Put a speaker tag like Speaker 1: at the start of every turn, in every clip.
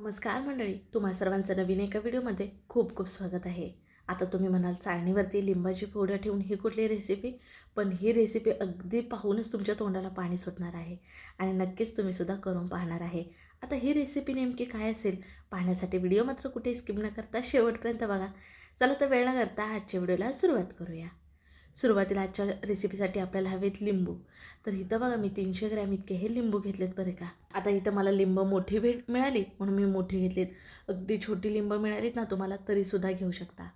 Speaker 1: नमस्कार मंडळी तुम्हा सर्वांचं नवीन एका व्हिडिओमध्ये खूप खूप स्वागत आहे. आता तुम्ही म्हणाल चाळणीवरती लिंबाची फोडं ठेवून ही कुठली रेसिपी पण ही रेसिपी अगदी पाहूनच तुमच्या तोंडाला पाणी सुटणार आहे. आणि नक्कीच तुम्ही सुद्धा करून पाहणार आहे. आता ही रेसिपी नेमकी काय असेल? पाहण्यासाठी व्हिडिओ मात्र कुठे स्किप न करता शेवटपर्यंत बघा. चला तर वेळ न करता आजच्या व्हिडिओला सुरुवात करूया. सुरुवातीला आजच्या रेसिपीसाठी आपल्याला हवेत लिंबू. तर इथं बघा मी तीनशे ग्रॅम इतके हे लिंबू घेतलेत बरं का. आता इथं मला लिंब मोठी भेट मिळाली म्हणून मी मोठी घेतलीत. अगदी छोटी लिंब मिळालीत ना तुम्हाला तरीसुद्धा घेऊ शकता.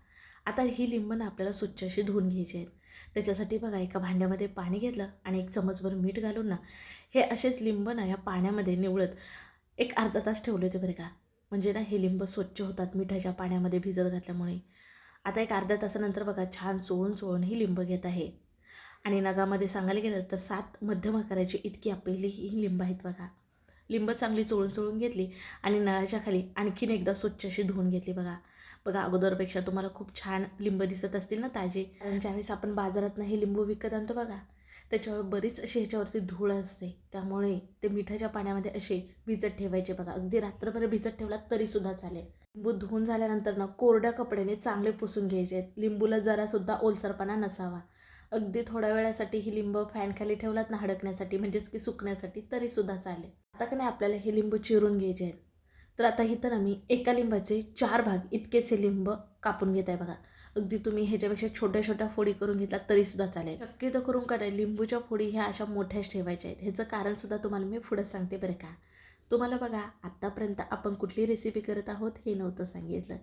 Speaker 1: आता ही लिंब ना आपल्याला स्वच्छ अशी धुवून घ्यायची आहेत. त्याच्यासाठी बघा एका भांड्यामध्ये पाणी घेतलं आणि एक चमचभर मीठ घालून ना हे असेच लिंब ना या पाण्यामध्ये निवळत एक अर्धा तास ठेवले होते बरं का. म्हणजे ना हे लिंब स्वच्छ होतात मिठाच्या पाण्यामध्ये भिजत घातल्यामुळे. आता एक अर्ध्या तासानंतर बघा छान चोळून चोळून ही लिंब घेत आहे. आणि नगामध्ये सांगायला गेलं तर सात मध्यम आकाराची इतकी आपली ही लिंब आहेत बघा. लिंब चांगली चोळून चोळून घेतली आणि नळाच्या खाली आणखीन एकदा स्वच्छ अशी धुवून घेतली बघा. बघा अगोदरपेक्षा तुम्हाला खूप छान लिंब दिसत असतील ना ताजी. ज्यावेळेस आपण बाजारातनं हे लिंबू विकत आणतो बघा त्याच्यावर बरीच अशी ह्याच्यावरती धूळ असते. त्यामुळे ते मिठाच्या पाण्यामध्ये असे भिजत ठेवायचे बघा. अगदी रात्रभर भिजत ठेवलात तरीसुद्धा चालेल. लिंबू धुवून झाल्यानंतर ना कोरड्या कपड्याने चांगले पुसून घ्यायचे आहेत. लिंबूला जरासुद्धा ओलसरपणा नसावा. अगदी थोड्या वेळासाठी ही लिंब फॅनखाली ठेवलात ना हडकण्यासाठी म्हणजेच की सुकण्यासाठी तरीसुद्धा चालेल. आता का नाही आपल्याला हे लिंबू चिरून घ्यायचे आहेत. तर आता इथं ना मी एका लिंबाचे चार भाग इतकेच हे लिंब कापून घेत आहे बघा. अगदी तुम्ही ह्याच्यापेक्षा छोट्या छोट्या फोडी करून घेतला तरीसुद्धा चालेल. शक्यतो करून का नाही लिंबूच्या फोडी ह्या अशा मोठ्याच ठेवायच्या आहेत. ह्याचं कारणसुद्धा तुम्हाला मी पुढं सांगते बरं का. तुम्हाला बघा आत्तापर्यंत आपण कुठली रेसिपी करत आहोत हे नव्हतं सांगितलं.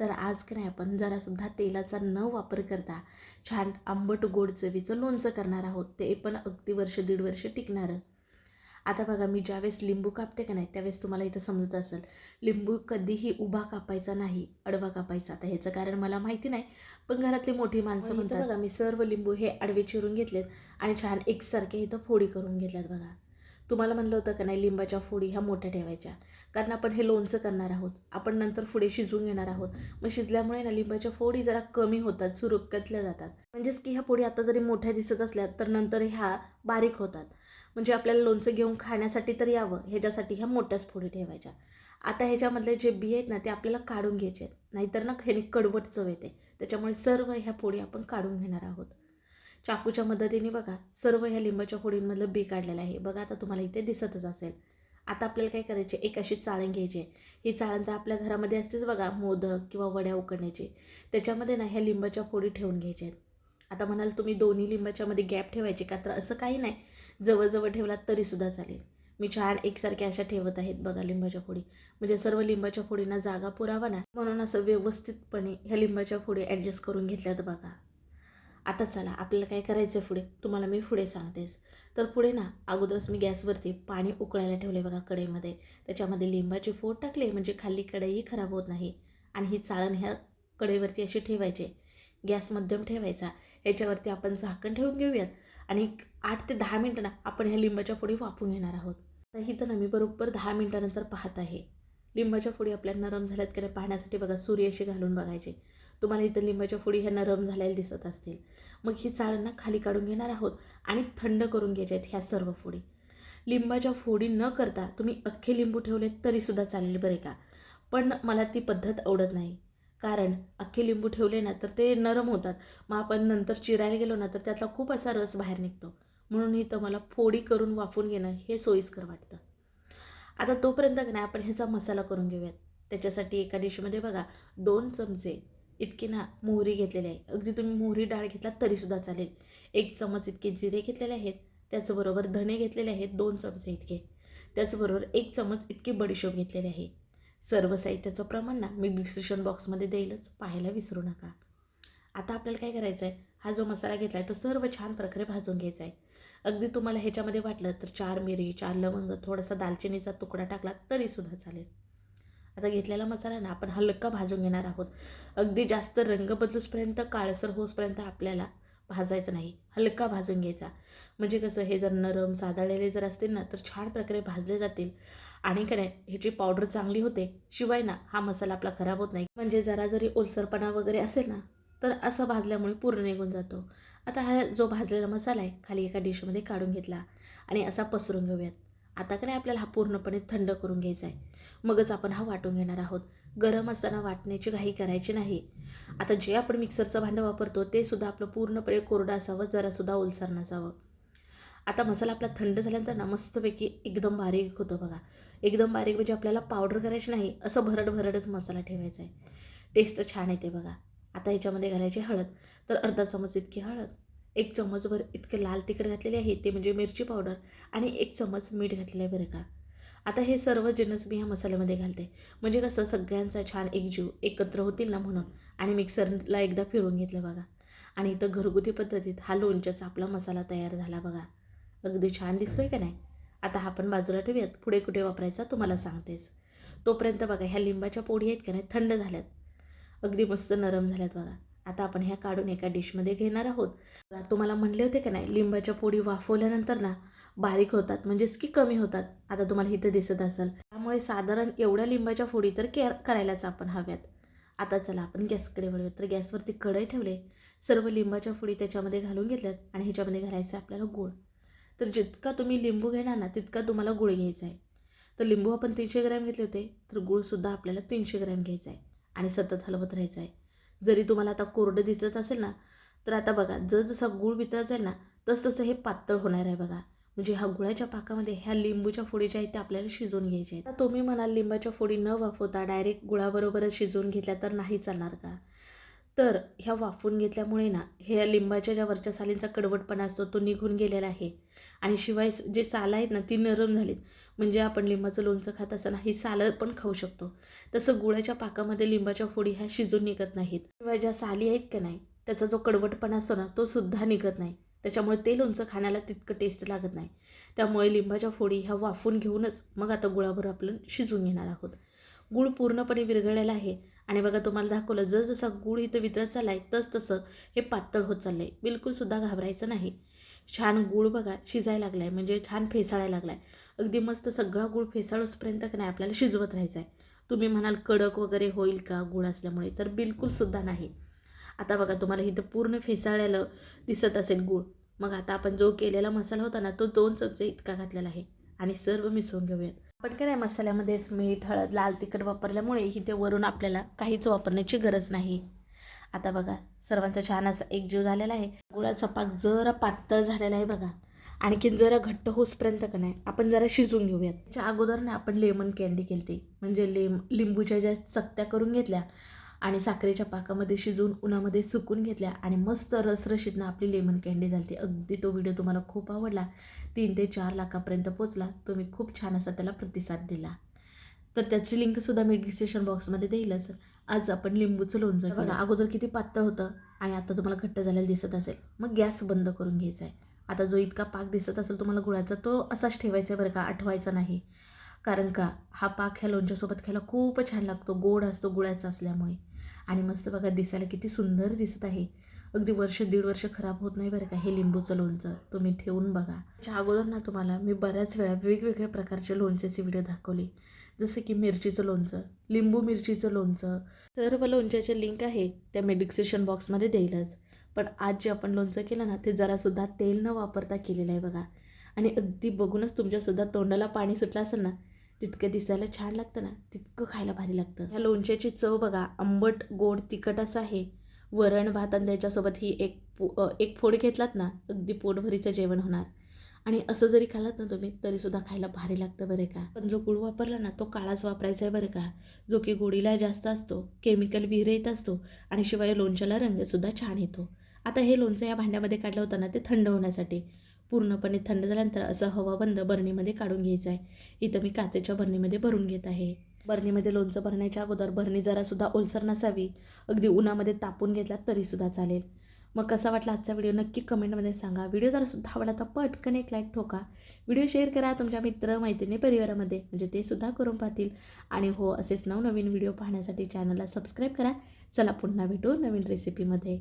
Speaker 1: तर आज की नाही आपण जरासुद्धा तेलाचा न वापर करता छान आंबट गोड चवीचं लोणचं करणार आहोत. ते पण अगदी वर्ष दीड वर्ष टिकणारं. आता बघा मी ज्यावेळेस लिंबू कापते का नाही त्यावेळेस तुम्हाला इथं समजत असेल लिंबू कधीही उभा कापायचा नाही अडवा कापायचा. आता ह्याचं कारण मला माहिती नाही पण घरातली मोठी माणसं म्हणतात बघा मी सर्व लिंबू हे आडवे चिरून घेतलेत आणि छान एकसारखे इथं फोडी करून घेतल्यात बघा. तुम्हाला म्हणलं होतं का नाही लिंबाच्या फोडी ह्या मोठ्या ठेवायच्या. कारण आपण हे लोणचं करणार आहोत आपण नंतर पुढे शिजवून घेणार आहोत. मग शिजल्यामुळे ना लिंबाच्या फोडी जरा कमी होतात सुरुकतल्या जातात. म्हणजेच की ह्या फोडी आता जरी मोठ्या दिसत असल्या तर नंतर ह्या बारीक होतात. म्हणजे आपल्याला लोणचं घेऊन खाण्यासाठी तर यावं ह्याच्यासाठी ह्या मोठ्याच फोडी ठेवायच्या. आता ह्याच्यामधले जे बी आहेत ना ते आपल्याला काढून घ्यायचे आहेत. नाहीतर ना ह्याने कडवट चव येते. त्याच्यामुळे सर्व ह्या फोडी आपण काढून घेणार आहोत. चाकूच्या मदतीने बघा सर्व ह्या लिंबाच्या फोडींमधलं बी काढलेलं आहे. बघा आता तुम्हाला इथे दिसतच असेल. आता आपल्याला काय करायचे एक अशी चाळण घ्यायची ही चाळण तर आपल्या घरामध्ये असतेच बघा मोदक किंवा वड्या उकडण्याची. त्याच्यामध्ये ना ह्या लिंबाच्या फोडी ठेवून घ्यायच्या आहेत. आता म्हणाल तुम्ही दोन्ही लिंबाच्यामध्ये गॅप ठेवायचे का? तर असं काही नाही. जवळजवळ ठेवलात तरीसुद्धा चालेल. मी छान एकसारख्या अशा ठेवत आहेत बघा लिंबाच्या फोडी. म्हणजे सर्व लिंबाच्या फोडींना जागा पुरावा ना म्हणून असं व्यवस्थितपणे ह्या लिंबाच्या फोडी ॲडजस्ट करून घेतल्यात बघा. आता चला आपल्याला काय करायचं आहे पुढे? तुम्हाला मी पुढे सांगतेस तर पुढे ना अगोदरच मी गॅसवरती पाणी उकळायला ठेवले बघा कढईमध्ये. त्याच्यामध्ये लिंबाची फोड टाकले म्हणजे खाली कढई खराब होत नाही. आणि ही चाळण ह्या कढईवरती अशी ठेवायचे. गॅस मध्यम ठेवायचा. याच्यावरती आपण झाकण ठेवून घेऊयात. आणि एक आठ ते दहा मिनटं ना आपण ह्या लिंबाच्या फोडी वाफून घेणार आहोत. तर इथं ना मी बरोबर दहा मिनटानंतर पाहत आहे. लिंबाच्या फोडी आपल्या नरम झाल्यात की नाही पाहण्यासाठी बघा सूर्य अशी घालून बघायचे. तुम्हाला इथं लिंबाच्या फोडी ह्या नरम झालेल्या दिसत असतील. मग ही चाळांना खाली काढून घेणार आहोत आणि थंड करून घ्यायच्या आहेत ह्या सर्व फोडी. लिंबाच्या फोडी न करता तुम्ही अख्खे लिंबू ठेवले तरीसुद्धा चालेल बरे का. पण मला ती पद्धत आवडत नाही. कारण अख्खे लिंबू ठेवले ना तर ते नरम होतात. मग आपण नंतर चिरायला गेलो ना तर त्यातला खूप असा रस बाहेर निघतो. म्हणून इथं मला फोडी करून वाफून घेणं हे सोयीस्कर वाटतं. आता तोपर्यंत का नाही आपण ह्याचा मसाला करून घेऊयात. त्याच्यासाठी एका डिशमध्ये बघा दोन चमचे इतकी ना मोहरी घेतलेली आहे अगदी तुम्ही मोहरी डाळ घेतलात तरीसुद्धा चालेल. एक चमच इतके जिरे घेतलेले आहेत. त्याचबरोबर धणे घेतलेले आहेत दोन चमचे इतके. त्याचबरोबर एक चमच इतकी बडीशोप घेतलेले आहे. सर्व साहित्याचं प्रमाण ना मी डिस्क्रिप्शन बॉक्समध्ये देईलच. पाहायला विसरू नका. आता आपल्याला काय करायचं आहे हा जो मसाला घेतला आहे तो सर्व छान प्रकारे भाजून घ्यायचा आहे. अगदी तुम्हाला ह्याच्यामध्ये वाटलं तर चार मिरी चार लवंग थोडासा दालचिनीचा तुकडा टाकला तरीसुद्धा चालेल. आता घेतलेला मसाला ना आपण हलका भाजून घेणार आहोत. अगदी जास्त रंग बदलूसपर्यंत काळसर होसपर्यंत आपल्याला भाजायचं नाही. हलका भाजून घ्यायचा. म्हणजे कसं हे जर नरम सादळलेले जर असतील ना तर छान प्रकारे भाजले जातील. आणि का नाही ह्याची पावडर चांगली होते शिवाय ना हा मसाला आपला खराब होत नाही. म्हणजे जरा जरी ओलसरपणा वगैरे असेल ना तर असं भाजल्यामुळे पूर्ण निघून जातो. आता हा जो भाजलेला मसाला आहे खाली एका डिशमध्ये काढून घेतला आणि असा पसरून घेऊयात. आता का नाही आपल्याला हा पूर्णपणे थंड करून घ्यायचा आहे. मगच आपण हा वाटून घेणार आहोत. गरम असताना वाटण्याची घाई करायची नाही. आता जे आपण मिक्सरचं भांडं वापरतो ते सुद्धा आपलं पूर्णपणे कोरडं असावं जरासुद्धा ओलसर नसावं आता मसाला आपला थंड झाल्यानंतर ना मस्तपैकी एकदम बारीक होतो बघा. एकदम बारीक म्हणजे आपल्याला पावडर करायची नाही असं भरड भरडच मसाला ठेवायचा आहे. टेस्ट छान येते बघा. आता ह्याच्यामध्ये घालायची हळद. तर अर्धा चमच इतकी हळद एक चमचभर इतके लाल तिखट घातलेले आहे ते म्हणजे मिरची पावडर आणि एक चमच मीठ घातलेलं आहे बरं का. आता हे सर्व जिन्नस मी ह्या मसाल्यामध्ये घालते. म्हणजे कसं सगळ्यांचा छान एकजीव एकत्र होतील ना म्हणून आणि मिक्सरला एकदा फिरून घेतलं बघा. आणि इथं घरगुती पद्धतीत हा लोणच्याचा आपला मसाला तयार झाला बघा. अगदी छान दिसतोय का नाही? आता हा आपण बाजूला ठेवूयात. पुढे कुठे वापरायचा तुम्हाला सांगतेच तोपर्यंत बघा ह्या लिंबाच्या पोडी आहेत का नाही? थंड झाल्यात. अगदी मस्त नरम झाल्यात बघा. आता आपण ह्या काढून एका डिशमध्ये घेणार आहोत. बघा, तुम्हाला म्हणले होते का नाही लिंबाच्या पोडी वाफवल्यानंतर ना बारीक होतात म्हणजेच की कमी होतात. आता तुम्हाला इथं दिसत असेल. त्यामुळे साधारण एवढ्या लिंबाच्या फोडी तर केअर करायलाच आपण हव्यात. आता चला आपण गॅसकडे वळूया तर गॅसवरती कढई ठेवले. सर्व लिंबाच्या फोडी त्याच्यामध्ये घालून घेतल्यात आणि ह्याच्यामध्ये घालायचं आपल्याला गूळ. तर जितका तुम्ही लिंबू घेणार ना तितका तुम्हाला गुळ घ्यायचा आहे. तर लिंबू आपण तीनशे ग्रॅम घेतले होते तर गुळसुद्धा आपल्याला तीनशे ग्रॅम घ्यायचा आहे आणि सतत हलवत राहायचं आहे. जरी तुम्हाला आता कोरडं दिसत असेल ना तर आता बघा जर जसा गुळ वितळत जाईल ना तस तसं हे पातळ होणार आहे बघा. म्हणजे ह्या गुळाच्या पाकामध्ये ह्या लिंबूच्या फोडी ज्या आहेत त्या आपल्याला शिजवून घ्यायच्या आहेत. तुम्ही म्हणाल लिंबाच्या फोडी न वाफवता डायरेक्ट गुळाबरोबरच शिजवून घेतल्या तर नाही चालणार का? तर ह्या वाफून घेतल्यामुळे ना हे लिंबाच्या ज्या वरच्या सालींचा कडवटपणा असतो तो निघून गेलेला आहे. आणि शिवाय जे सालं आहेत ना ती नरम झालीत. म्हणजे आपण लिंबाचं लोणचं खात असताना ही सालं पण खाऊ शकतो. तसं गुळाच्या पाकामध्ये लिंबाच्या फोडी ह्या शिजून निघत नाहीत. शिवाय ज्या साली आहेत का नाही त्याचा जो कडवटपणा असतो ना तो सुद्धा निघत नाही. त्याच्यामुळे ते लोणचं खाण्याला तितकं टेस्ट लागत नाही. त्यामुळे लिंबाच्या फोडी ह्या वाफून घेऊनच मग आता गुळाभर आपण शिजून घेणार आहोत. गुळ पूर्णपणे विरघळलेला आहे. आणि बघा तुम्हाला दाखवलं जसजसा गुळ इथं वितरत चालला आहे तस तसं हे पातळ होत चाललं आहे बिलकुलसुद्धा घाबरायचं नाही. छान गुळ बघा शिजायला लागला आहे म्हणजे छान फेसाळायला लागला आहे अगदी मस्त सगळा गुळ फेसाळूसपर्यंत का नाही आपल्याला शिजवत राहायचं आहे तुम्ही म्हणाल कडक वगैरे होईल का गुळ असल्यामुळे तर बिलकुलसुद्धा नाही. आता बघा तुम्हाला इथं पूर्ण फेसाळलेलं दिसत असेल गूळ. मग आता आपण जो केलेला मसाला होता ना तो दोन चमचे इतका घातलेला आहे. आणि सर्व मिसळून घेऊयात. आपण काय नाही मसाल्यामध्येच मीठ हळद लाल तिखट वापरल्यामुळे इथे वरून आपल्याला काहीच वापरण्याची गरज नाही. आता बघा सर्वांचा छान असा एकजीव झालेला आहे. गुळाचा पाक जरा पातळ झालेला आहे बघा. आणखीन जरा घट्ट होसपर्यंत का नाही आपण जरा शिजून घेऊयात. त्याच्या अगोदर ना आपण लेमन कॅन्डी केली म्हणजे लेम लिंबूच्या ज्या चकत्या करून घेतल्या आणि साखरेच्या पाकामध्ये शिजवून उन्हामध्ये सुकून घेतल्या आणि मस्त रसरशीतनं आपली लेमन कॅन्डी झाली. अगदी तो व्हिडिओ तुम्हाला खूप आवडला. तीन ते चार लाखापर्यंत पोचला. तुम्ही खूप छान असा त्याला प्रतिसाद दिला. तर त्याची लिंकसुद्धा मी डिस्क्रिप्शन बॉक्समध्ये देईलच. आज आपण लिंबूचं लोणचं बघा अगोदर किती पातळ होतं आणि आता तुम्हाला घट्ट झालेलं दिसत असेल. मग गॅस बंद करून घ्यायचा आहे. आता जो इतका पाक दिसत असेल तुम्हाला गुळाचा तो असाच ठेवायचा आहे बरं का आठवायचा नाही. कारण का हा पाक ह्या लोणच्यासोबत खायला खूप छान लागतो. गोड असतो गुळाचा असल्यामुळे. आणि मस्त बघा दिसायला किती सुंदर दिसत आहे. अगदी वर्ष दीड वर्ष खराब होत नाही बरं का हे लिंबूचं लोणचं. तुम्ही ठेवून बघा. त्याच्या अगोदर ना तुम्हाला मी बऱ्याच वेळा वेगवेगळ्या प्रकारचे लोणच्याचे व्हिडिओ दाखवले. जसं की मिरचीचं लोणचं लिंबू मिरचीचं लोणचं. सर्व लोणच्याचे लिंक आहे त्या मी डिस्क्रिप्शन बॉक्समध्ये देईलच पण आज जे आपण लोणचं केलं ना ते जरासुद्धा तेल न वापरता केलेलं आहे बघा. आणि अगदी बघूनच तुमच्यासुद्धा तोंडाला पाणी सुटलं असेल ना जितकं दिसायला छान लागतं ना तितकं खायला भारी लागतं. ह्या लोणच्याची चव बघा आंबट गोड तिखट असं आहे. वरण भात आणि त्याच्यासोबत ही एक पो एक फोड घेतलात ना अगदी पोटभरीचं जेवण होणार. आणि असं जरी खालात ना तुम्ही तरीसुद्धा खायला भारी लागतं बरं का. पण जो गुळ वापरला ना तो काळाच वापरायचा आहे बरं का. जो की गोडीला जास्त असतो केमिकल विहिरीत असतो आणि शिवाय लोणच्याला रंगसुद्धा छान येतो. आता हे लोणचं या भांड्यामध्ये काढलं होतं ना ते थंड होण्यासाठी. पूर्णपणे थंड झाल्यानंतर असं हवा बंद बरणीमध्ये काढून घ्यायचं आहे. इथं मी काचेच्या बरणीमध्ये भरून घेत आहे. बरणीमध्ये लोणचं भरण्याच्या अगोदर बरणी जरासुद्धा ओलसर नसावी. अगदी उन्हामध्ये तापून घेतला तरीसुद्धा चालेल. मग कसा वाटला आजचा व्हिडिओ नक्की कमेंटमध्ये सांगा. व्हिडिओ जरासुद्धा आवडला तर पटकन एक लाईक ठोका. व्हिडिओ शेअर करा तुमच्या मित्र मैत्रिणी परिवारामध्ये. म्हणजे ते सुद्धा करून पाहतील. आणि हो असेच नवनवीन व्हिडिओ पाहण्यासाठी चॅनलला सबस्क्राईब करा. चला पुन्हा भेटू नवीन रेसिपीमध्ये